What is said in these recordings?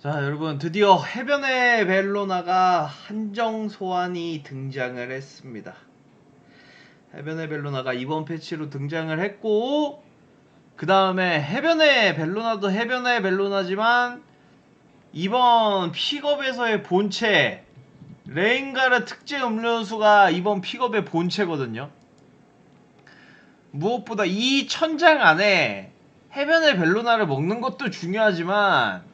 자, 여러분, 드디어 해변의 벨로나가 한정 소환이 등장을 했습니다. 해변의 벨로나가 이번 패치로 등장을 했고, 그 다음에 해변의 벨로나도 해변의 벨로나지만, 이번 픽업에서의 본체, 레인가르 특제 음료수가 이번 픽업의 본체거든요. 무엇보다 이 천장 안에 해변의 벨로나를 먹는 것도 중요하지만,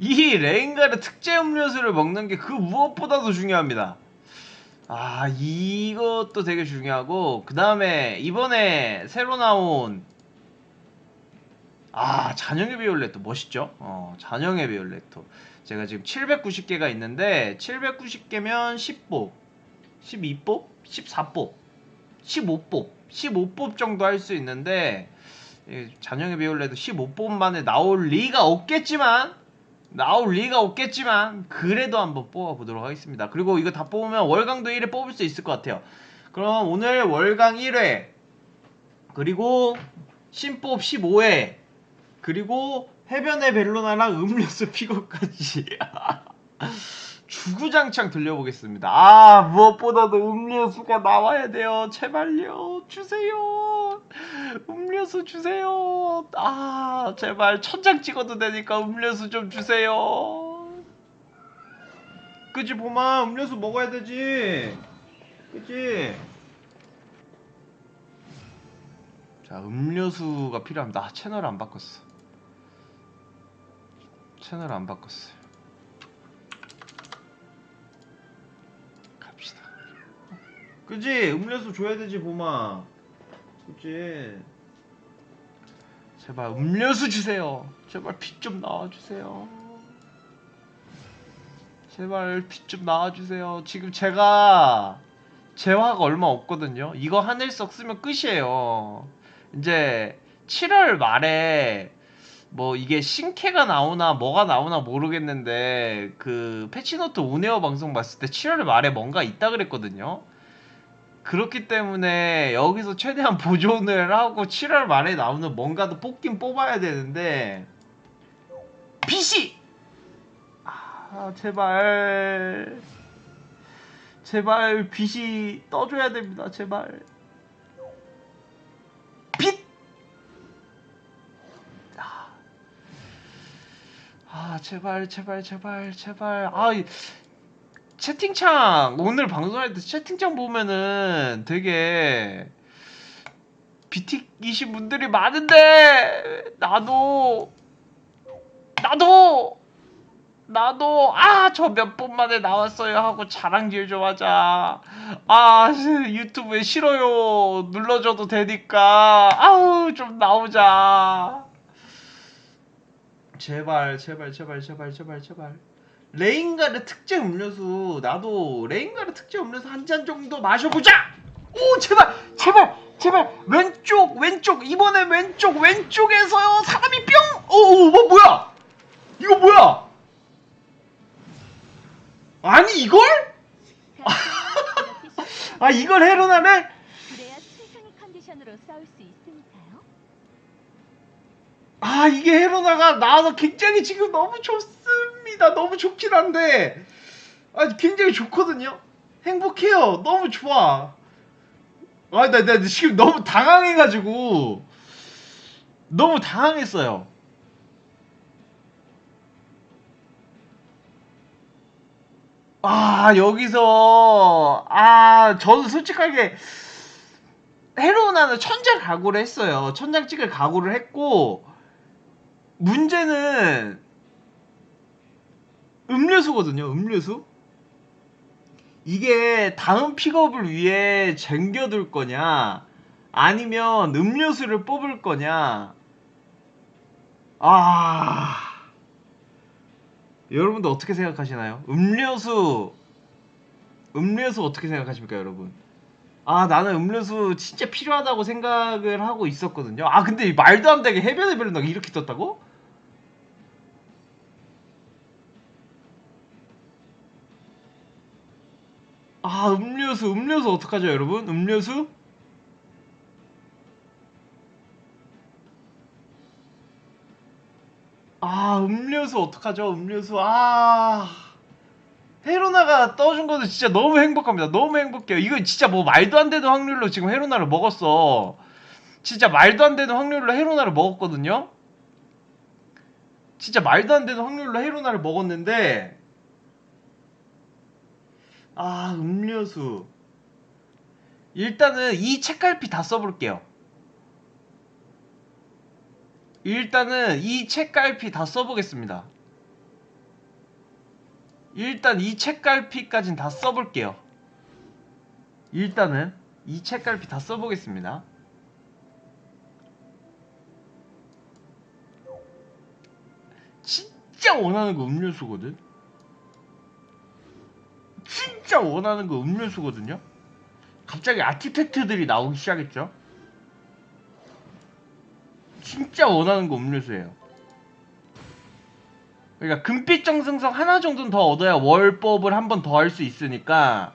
이 레인가르 특제 음료수를 먹는 게 그 무엇보다도 중요합니다. 아, 이것도 되게 중요하고, 그 다음에 이번에 새로 나온, 아, 잔영의 비올레토 멋있죠? 어, 잔영의 비올레토. 제가 지금 790개가 있는데, 790개면 10복, 12복, 14복, 15복, 15복 정도 할 수 있는데, 이 잔영의 비올레도 15복 만에 나올 리가 없겠지만, 나올 리가 없겠지만 그래도 한번 뽑아보도록 하겠습니다. 그리고 이거 다 뽑으면 월강도 1회 뽑을 수 있을 것 같아요. 그럼 오늘 월강 1회 그리고 신뽑 15회 그리고 해변의 벨로나랑 음료수 픽업까지 주구장창 들려보겠습니다. 아 무엇보다도 음료수가 나와야 돼요. 제발요 주세요. 음료수 주세요. 아 제발 천장 찍어도 되니까 음료수 좀 주세요. 그치 보마 음료수 먹어야 되지. 그치? 자 음료수가 필요합니다. 아, 채널 안 바꿨어. 채널 안 바꿨어요. 갑시다. 그지? 음료수 줘야 되지, 보마. 그지? 제발 음료수 주세요. 제발 피좀 나와주세요. 제발 피좀 나와주세요. 지금 제가 재화가 얼마 없거든요. 이거 하늘 썩 쓰면 끝이에요. 이제 7월 말에 뭐 이게 신캐가 나오나 뭐가 나오나 모르겠는데 그 패치노트 온에어 방송 봤을 때 7월 말에 뭔가 있다 그랬거든요. 그렇기 때문에 여기서 최대한 보존을 하고 7월 말에 나오는 뭔가도 뽑긴 뽑아야 되는데 빛이 아 제발. 제발 빛이 떠줘야 됩니다. 제발 아 제발 제발 제발 제발. 아 이- 채팅창. 오늘 방송할 때 채팅창 보면은 되게 비틱이신 분들이 많은데 나도 나도 나도 아 저 몇 분 만에 나왔어요 하고 자랑질 좀 하자. 아 유튜브에 싫어요 눌러줘도 되니까. 아우 좀 나오자 제발 제발 제발 제발 제발 제발. 레인가르 특제 음료수 나도 레인가르 특제 음료수 한 잔 정도 마셔보자! 오 제발 제발 제발. 왼쪽 왼쪽 이번에 왼쪽 왼쪽에서요. 사람이 뿅오뭐 뭐야? 이거 뭐야? 아니 이걸? 아 이걸 헤로나를? 그래야 최상의 컨디션으로 싸울 수 있으니까요. 아 이게 헤로나가 나와서 굉장히 지금 너무 좋습니다. 너무 좋긴 한데. 아 굉장히 좋거든요. 행복해요. 너무 좋아. 아나 나 지금 너무 당황해가지고. 너무 당황했어요. 아 여기서. 아 저는 솔직하게 헤로나는 천장 각오를 했어요. 천장 찍을 각오를 했고 문제는 음료수거든요, 음료수. 이게 다음 픽업을 위해 쟁겨둘 거냐, 아니면 음료수를 뽑을 거냐. 아, 여러분들 어떻게 생각하시나요? 음료수, 음료수 어떻게 생각하십니까, 여러분? 아, 나는 음료수 진짜 필요하다고 생각을 하고 있었거든요. 아, 근데 이 말도 안 되게 해변의 별로가 이렇게 떴다고? 아 음료수 음료수 어떡하죠 여러분? 음료수? 아 음료수 어떡하죠 음료수? 아 헤로나가 떠준 것도 진짜 너무 행복합니다. 너무 행복해요. 이거 진짜 뭐 말도 안 되는 확률로 지금 헤로나를 먹었어. 진짜 말도 안 되는 확률로 헤로나를 먹었거든요. 진짜 말도 안 되는 확률로 헤로나를 먹었는데 아 음료수 일단은 이 책갈피 다 써볼게요 일단은 이 책갈피 다 써보겠습니다. 일단 이 책갈피까진 다 써볼게요. 일단은 이 책갈피 다 써보겠습니다. 진짜 원하는 거 음료수거든? 진짜 원하는 거 음료수거든요? 갑자기 아티팩트들이 나오기 시작했죠? 진짜 원하는 거 음료수예요. 그러니까 금빛 정승성 하나 정도는 더 얻어야 월법을 한 번 더 할 수 있으니까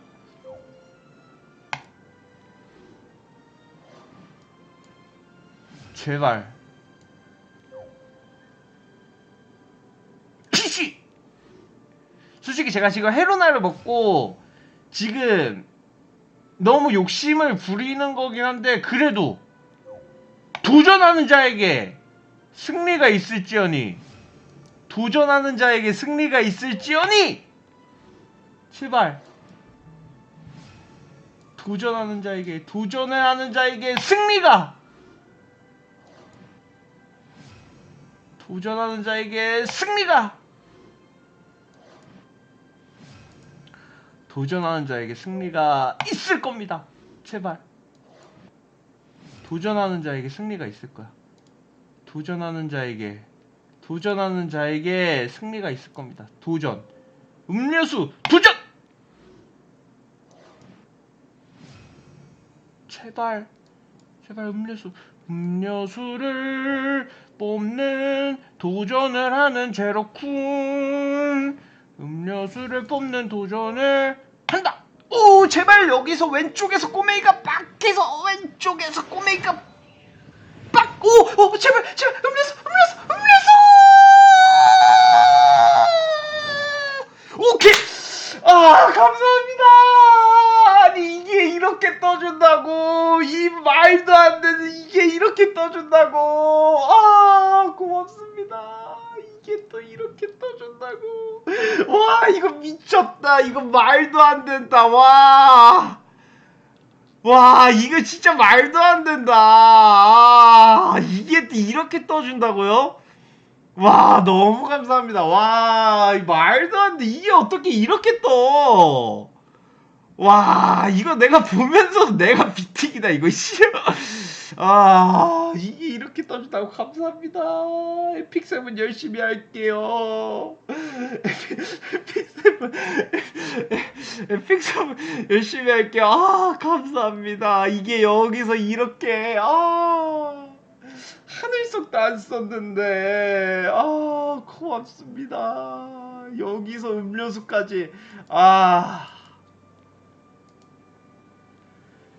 제발 키시 솔직히 제가 지금 헤로나를 먹고 지금 너무 욕심을 부리는 거긴 한데 그래도 도전하는 자에게 승리가 있을지언니? 도전하는 자에게 승리가 있을지언니? 제발. 도전하는 자에게 도전을 하는 자에게 승리가! 도전하는 자에게 승리가 도전하는 자에게 승리가 있을 겁니다 제발 도전하는 자에게 승리가 있을 거야. 도전하는 자에게 도전하는 자에게 승리가 있을 겁니다. 도전. 음료수 도전. 제발 제발 음료수 음료수를 뽑는 도전을 하는 제로쿤 음료수를 뽑는 도전을 한다. 오 제발 여기서 왼쪽에서 꼬메이가 밖에서 왼쪽에서 꼬메이가 빡 오 오, 제발 제발 음료수 음료수 음료수! 오케이. 아 감사합니다. 아니 이게 이렇게 떠준다고. 이 말도 안 되는 이게 이렇게 떠준다고. 아 고맙습니다. 이게 또 이렇게 떠준다고. 와 이거 미쳤 다 이거 말도 안 된다 와 와, 이거 진짜 말도 안 된다. 아, 이게 또 이렇게 떠준다고요? 와, 너무 감사합니다. 와, 이 말도 안 돼. 이게 어떻게 이렇게 떠? 와, 이거 내가 보면서 내가 비틱이다. 이거 싫어. 아, 이게 이렇게 떠준다고 감사합니다. 에픽세븐 열심히 할게요. 에픽세븐, 에픽세븐 열심히 할게요. 아, 감사합니다. 이게 여기서 이렇게, 아. 하늘 속도 안 썼는데, 아, 고맙습니다. 여기서 음료수까지, 아.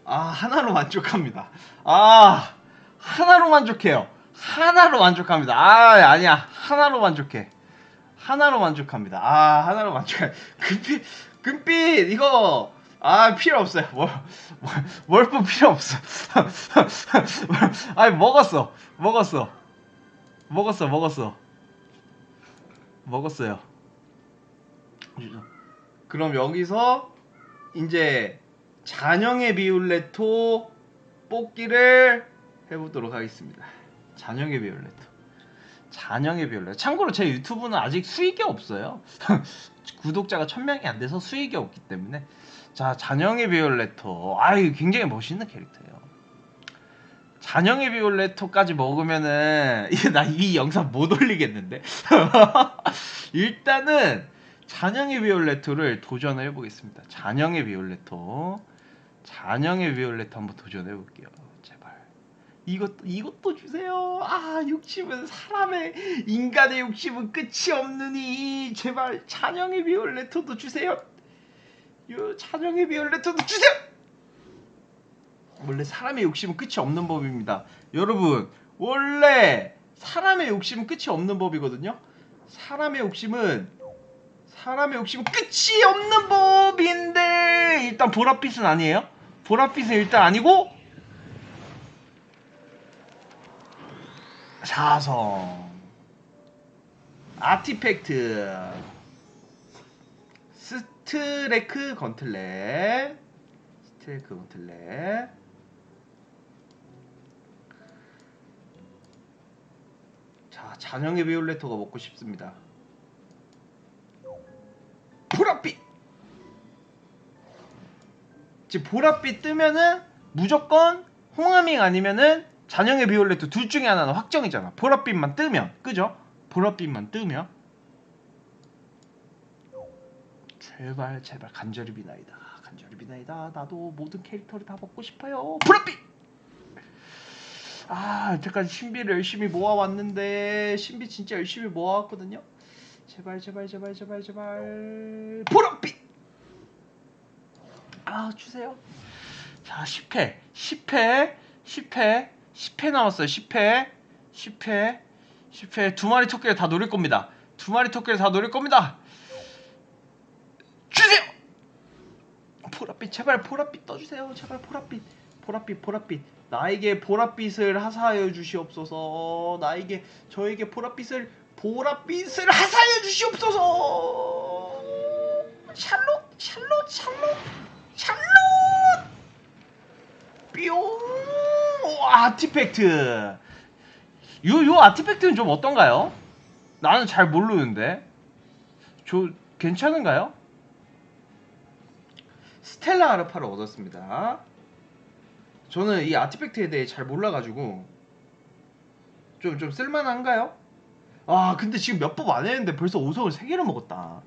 아, 하나로 만족합니다. 아, 하나로 만족해요. 하나로 만족합니다. 아, 아니야. 하나로 만족해. 하나로 만족합니다. 아, 하나로 만족해. 금빛, 금빛, 이거, 아, 필요 없어요. 월, 월, 월품 필요 없어. 아니, 먹었어. 먹었어. 먹었어, 먹었어. 먹었어요. 그럼 여기서, 이제, 잔영의 비올레토 뽑기를 해보도록 하겠습니다. 잔영의 비올레토. 잔영의 비올레토. 참고로 제 유튜브는 아직 수익이 없어요. 구독자가 1000명이 안 돼서 수익이 없기 때문에. 자, 잔영의 비올레토. 아, 이거 굉장히 멋있는 캐릭터예요. 잔영의 비올레토까지 먹으면은 나 이 영상 못 올리겠는데. 일단은 잔영의 비올레토를 도전해 보겠습니다. 잔영의 비올레토. 잔영의 비올레토 한번 도전해 볼게요. 제발. 이것도 이것도 주세요. 아, 욕심은 사람의 인간의 욕심은 끝이 없느니 제발 잔영의 비올레토도 주세요. 요 잔영의 비올레토도 주세요. 원래 사람의 욕심은 끝이 없는 법입니다. 여러분, 원래 사람의 욕심은 끝이 없는 법이거든요. 사람의 욕심은 사람의 욕심은 끝이 없는 법인데 일단 보랏빛은 아니에요. 보랏빛은 일단 아니고 사성. 아티팩트. 스트레크 건틀렛 스트레크 건틀렛 자 잔영의 비올레토가 먹고 싶습니다. 보랏빛 지금 보랏빛 뜨면은 무조건 홍하밍 아니면은 잔영의 비올레토 둘 중에 하나는 확정이잖아. 보랏빛만 뜨면. 그죠? 보랏빛만 뜨면. 제발 제발. 간절히 비나이다. 간절히 비나이다. 나도 모든 캐릭터를 다 먹고 싶어요. 보랏빛! 아 여태까지 신비를 열심히 모아왔는데 신비 진짜 열심히 모아왔거든요. 제발 제발 제발 제발 제발. 보랏빛 아 주세요. 자 10회 10회 10회 10회 남았어요. 10회 10회 10회. 두 마리 토끼를 다 노릴 겁니다. 두 마리 토끼를 다 노릴 겁니다. 주세요! 보랏빛 제발 보랏빛 떠주세요. 제발 보랏빛 보랏빛 보랏빛. 나에게 보랏빛을 하사하여 주시옵소서. 나에게 저에게 보랏빛을 보랏빛을 하사하여 주시옵소서. 샬롯 샬롯 샬롯 샬롯 뿅 오, 아티팩트 요, 요 아티팩트는 좀 어떤가요? 나는 잘 모르는데 저 괜찮은가요? 스텔라 아르파를 얻었습니다 저는 이 아티팩트에 대해 잘 몰라가지고 좀, 좀 쓸만한가요? 아 근데 지금 몇 법 안 했는데 벌써 5성을 3개를 먹었다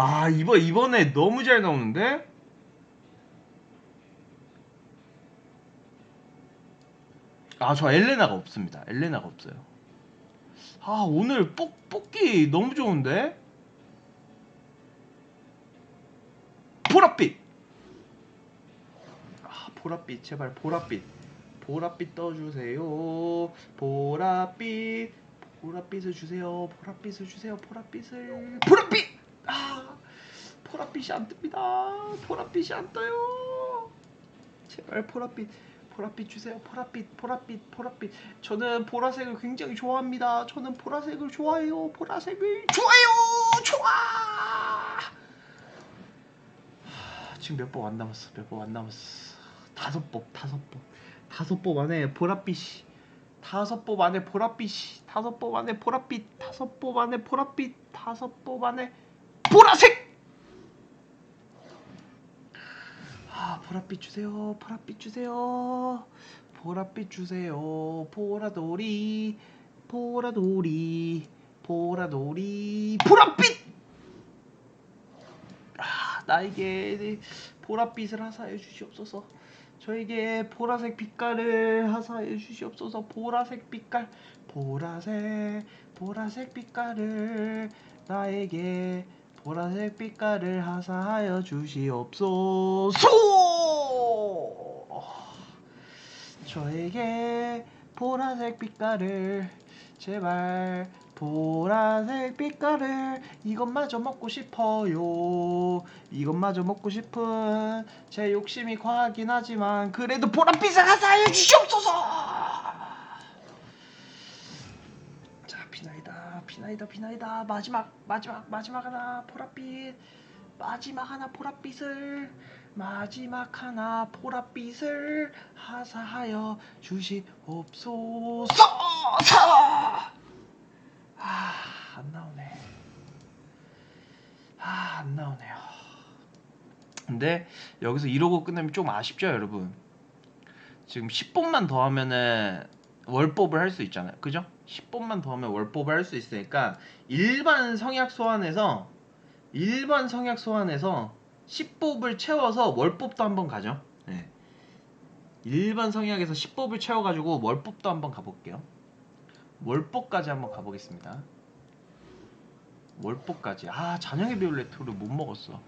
아 이번, 이번에 너무 잘 나오는데? 아 저 엘레나가 없습니다. 엘레나가 없어요. 아 오늘 뽑, 뽑기 너무 좋은데? 보랏빛! 아 보랏빛 제발 보랏빛. 보랏빛 떠주세요. 보랏빛. 보랏빛을 주세요. 보랏빛을 주세요. 보랏빛을. 보랏빛! 아 보랏빛이 안 뜹니다. 보랏빛이 안 떠요. 제발 보랏빛 보랏빛 주세요. 보랏빛 보랏빛 보랏빛. 저는 보라색을 굉장히 좋아합니다. 저는 보라색을 좋아해요. 보라색을 좋아요. 좋아! 하, 지금 몇법안 남았어. 몇법안 남았어. 다섯 법 다섯 법. 다섯 법 안에 보랏빛이. 다섯 법 안에 보랏빛이. 다섯 법 안에 보랏빛. 다섯 법 안에 보랏빛. 다섯 법 안에 보라색 아 보랏빛 주세요 보랏빛 주세요. 보랏빛 주세요 보라돌이 보라돌이 보라돌이 보랏빛! 아 나에게 보랏빛을 하사해 주시옵소서. 저에게 보라색 빛깔을 하사해 주시옵소서. 보라색 빛깔 보라색 보라색 빛깔을 나에게 보라색 빛깔을 하사하여 주시옵소서 저에게 보라색 빛깔을 제발 보라색 빛깔을 이것마저 먹고 싶어요. 이것마저 먹고 싶은 제 욕심이 과하긴 하지만 그래도 보랏빛을 하사하여 주시옵소서! 자 비나이다 비나이다 비나이다. 마지막 마지막 마지막 하나 보랏빛. 마지막 하나 보랏빛을 마지막 하나 보랏빛을 하사하여 주시옵소서 아 안 나오네 아 안 나오네요 근데 여기서 이러고 끝내면 좀 아쉽죠 여러분 지금 10분만 더 하면은 월법을 할 수 있잖아요. 그죠? 10분만 더 하면 월법을 할 수 있으니까 일반 성약 소환에서 일반 성약 소환에서 10법을 채워서 월법도 한번 가죠. 네. 일반 성약에서 10법을 채워가지고 월법도 한번 가볼게요. 월법까지 한번 가보겠습니다. 월법까지. 아 잔영의 비올레토를 못 먹었어.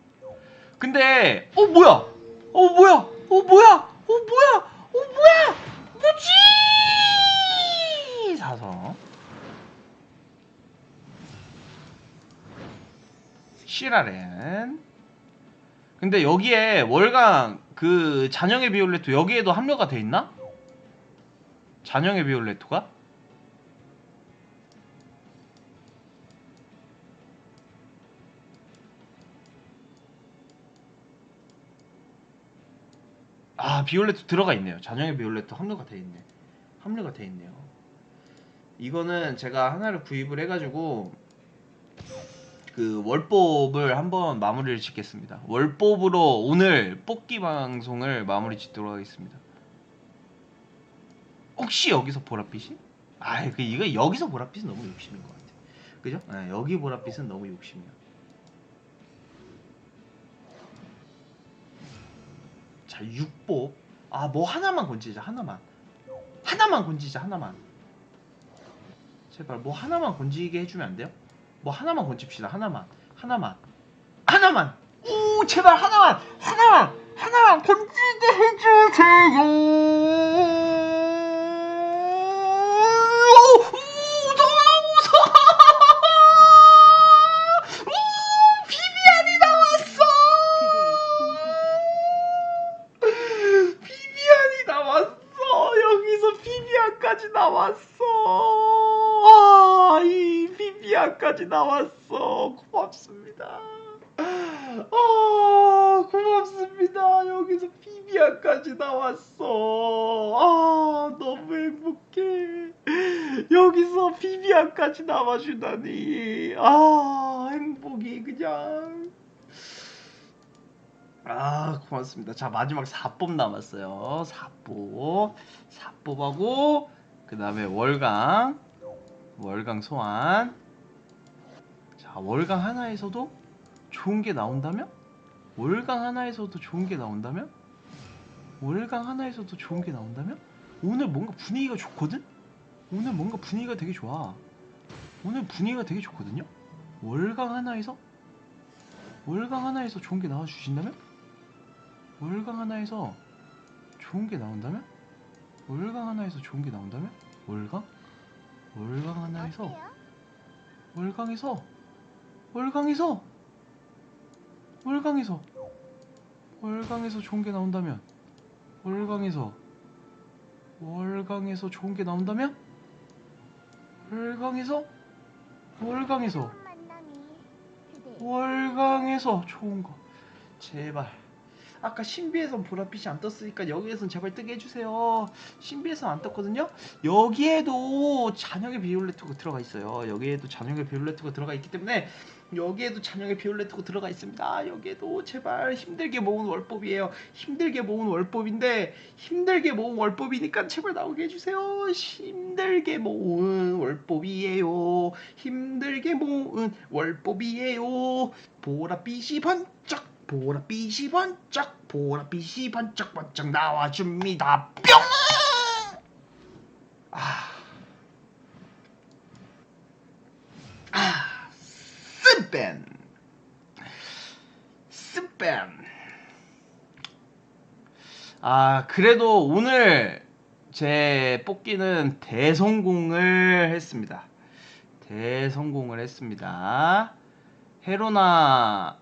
근데 어 뭐야? 어 뭐야? 어 뭐야? 어 뭐야? 어 뭐야? 뭐지? 가서 시라렌 근데 여기에 월강 그 잔영의 비올레토 여기에도 합류가 돼 있나? 잔영의 비올레토가? 아 비올레토 들어가 있네요. 잔영의 비올레토 합류가 돼 있네. 합류가 돼 있네요. 이거는 제가 하나를 구입을 해가지고 그 월법을 한번 마무리를 짓겠습니다. 월법으로 오늘 뽑기 방송을 마무리 짓도록 하겠습니다. 혹시 여기서 보랏빛이? 아, 그 이거 여기서 보랏빛은 너무 욕심인 것 같아. 그죠? 네, 여기 보랏빛은 너무 욕심이야. 자, 6법. 아, 뭐 하나만 건지자. 하나만. 하나만 건지자. 하나만. 제발 뭐 하나만 건지게 해주면 안 돼요? 뭐 하나만 건집시다. 하나만. 하나만. 하나만. 오, 제발 하나만. 하나만. 하나만 건지게 해주세요. 오, 오, 너무 무서워. 오, 비비안이 나왔어. 그대의 신비 비비안이 나왔어. 여기서 비비안까지 나왔어. 아, 이 비비안까지 나왔어. 고맙습니다. 아, 고맙습니다. 여기서 비비안까지 나왔어. 아, 너무 행복해. 여기서 비비안까지 나와주다니. 아, 행복이 그냥. 아 고맙습니다. 자 마지막 4법 남았어요. 4법 4법하고 그 다음에 월강 월강 소환 자 월강 하나에서도 좋은 게 나온다면 월강 하나에서도 좋은 게 나온다면 월강 하나에서도 좋은 게 나온다면 오늘 뭔가 분위기가 좋거든? 오늘 뭔가 분위기가 되게 좋아. 오늘 분위기가 되게 좋거든요? 월강 하나에서 월강 하나에서 좋은 게 나와 주신다면? 월강 하나에서 좋은 게 나온다면? 월강 하나에서 좋은 게 나온다면? 월강? 월강 하나에서? 월강에서 월강에서? 월강에서? 월강에서 좋은 게 나온다면? 월강에서? 월강에서 좋은 게 나온다면? 월강에서? 월강에서? 월강에서 좋은 거. 제발 아까 신비에선 보랏빛이 안 떴으니까 여기에선 제발 뜨게 해주세요. 신비에선 안 떴거든요. 여기에도 잔영의 비올레트가 들어가 있어요. 여기에도 잔영의 비올레트가 들어가 있기 때문에 여기에도 잔영의 비올레트가 들어가 있습니다. 여기에도 제발 힘들게 모은 월법이에요. 힘들게 모은 월법인데 힘들게 모은 월법이니까 제발 나오게 해주세요. 힘들게 모은 월법이에요. 힘들게 모은 월법이에요. 보랏빛이 번쩍 보랏빛이 번쩍 보랏빛이 번쩍 번쩍 나와줍니다. 뿅! 아, 아, 스벤 스벤 아 그래도 오늘 제 뽑기는 대성공을 했습니다. 대성공을 했습니다. 헤로나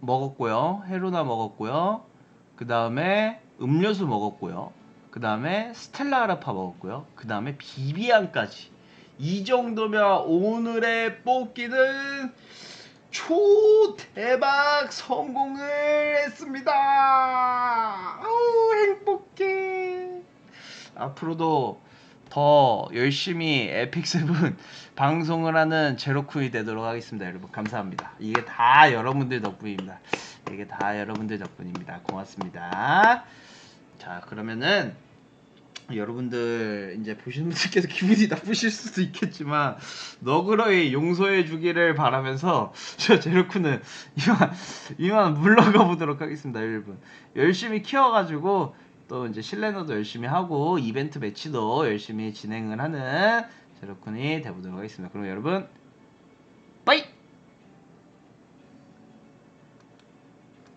먹었고요. 헤로나 먹었고요. 그 다음에 음료수 먹었고요. 그 다음에 스텔라 아라파 먹었고요. 그 다음에 비비안까지. 이 정도면 오늘의 뽑기는 초대박 성공을 했습니다. 아우, 행복해. 앞으로도 더 열심히 에픽세븐 방송을 하는 제로쿤이 되도록 하겠습니다. 여러분 감사합니다. 이게 다 여러분들 덕분입니다. 이게 다 여러분들 덕분입니다. 고맙습니다. 자 그러면은 여러분들 이제 보시는 분들께서 기분이 나쁘실 수도 있겠지만 너그러이 용서해 주기를 바라면서 저 제로쿤은 이만 이만 물러가 보도록 하겠습니다, 여러분. 열심히 키워가지고 또 이제 실내너도 열심히 하고 이벤트 매치도 열심히 진행을 하는 제로쿤이 되보도록 하겠습니다. 그럼 여러분 빠이!